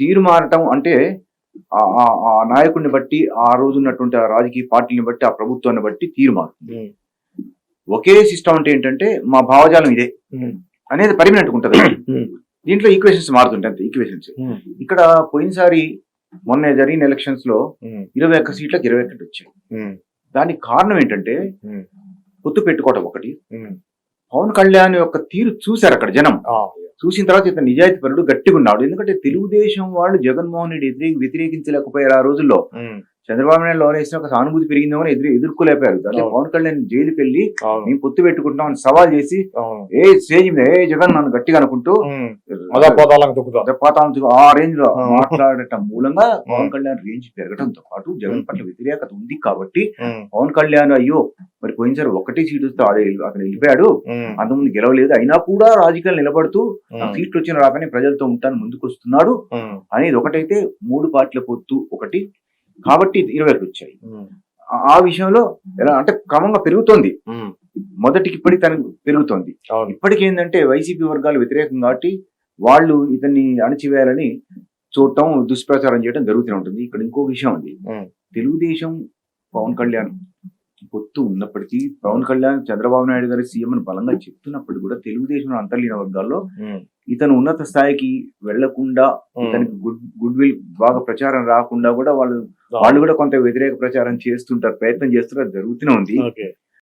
తీరు మారటం అంటే ఆ- నాయకుడిని బట్టి ఆ రోజు ఉన్నటువంటి ఆ రాజకీయ పార్టీని బట్టి ఆ ప్రభుత్వాన్ని బట్టి తీరు మారుతుంది. ఒకే సిస్టమ్ అంటే ఏంటంటే మా భావజాలం ఇదే. అనేది పర్మనెంట్ ఉంటుంది. దీంట్లో ఈక్వేషన్స్ మారుతుంటాయి అంతే ఈక్వేషన్స్ ఇక్కడ పోయినసారి మొన్న జరిగిన ఎలక్షన్స్లో ఇరవై ఒక్క సీట్లకు ఇరవై ఒకటి వచ్చాయి. దానికి కారణం ఏంటంటే పొత్తు పెట్టుకోవడం ఒకటి. పవన్ కళ్యాణ్ యొక్క తీరు చూశారు అక్కడ జనం. చూసిన తర్వాత ఇతను నిజాయితీ పరుడు గట్టిగా ఉన్నాడు. ఎందుకంటే తెలుగుదేశం వాళ్ళు జగన్మోహన్ రెడ్డి వ్యతిరేకించలేకపోయారు ఆ రోజుల్లో. చంద్రబాబు నాయుడు లోన్ వేసిన ఒక సానుభూతి పెరిగిందేమో ఎదురు ఎదుర్కోలేపారు అంటే. పవన్ కళ్యాణ్ జైలుకి వెళ్ళి మేము పొత్తు పెట్టుకుంటున్నాం అని సవాల్ చేసి ఏ స్టేజ్ మీద ఏ జగన్ నన్ను గట్టిగా అనుకుంటూ అధపాతాళం ఆ రేంజ్లో. మాట్లాడటం మూలంగా పవన్. కళ్యాణ్ రేంజ్ పెరగడంతో పాటు జగన్ పట్ల వ్యతిరేకత ఉంది కాబట్టి పవన్ కళ్యాణ్ అయ్యో మరి పోయినసారి ఒకటి సీటు వస్తే ఆడే అక్కడ వెళ్ళిపోయాడు అంతకుముందు గెలవలేదు. అయినా కూడా రాజకీయాలు నిలబడుతూ సీట్లు వచ్చిన రాకనే ప్రజలతో ఉంటాను ముందుకు వస్తున్నాడు అనేది ఒకటైతే మూడు పార్టీల పొత్తు ఒకటి. కాబట్టి ఇరవై ఒకటి వచ్చాయి. ఆ- విషయంలో ఎలా అంటే క్రమంగా పెరుగుతోంది. మొదటికి ఇప్పటికి తనకు పెరుగుతోంది. ఇప్పటికి ఏంటంటే వైసీపీ వర్గాలు వ్యతిరేకం కాబట్టి వాళ్ళు ఇతన్ని అణచివేయాలని చూడటం దుష్ప్రచారం చేయడం జరుగుతూనే ఉంటుంది. ఇక్కడ ఇంకో విషయం ఉంది. తెలుగుదేశం పవన్ కళ్యాణ్ పొత్తు ఉన్నప్పటికీ పవన్ కళ్యాణ్ చంద్రబాబు నాయుడు గారి సీఎం అని బలంగా చెప్తున్నప్పటికీ కూడా తెలుగుదేశం అంతర్లీన వర్గాల్లో ఇతను ఉన్నత స్థాయికి వెళ్ళకుండా ఇతనికి గుడ్ గుడ్ విల్ బాగా ప్రచారం రాకుండా కూడా వాళ్ళు వాళ్ళు కూడా కొంత వ్యతిరేక ప్రచారం చేస్తుంటారు ప్రయత్నం చేస్తున్నారు జరుగుతూనే ఉంది.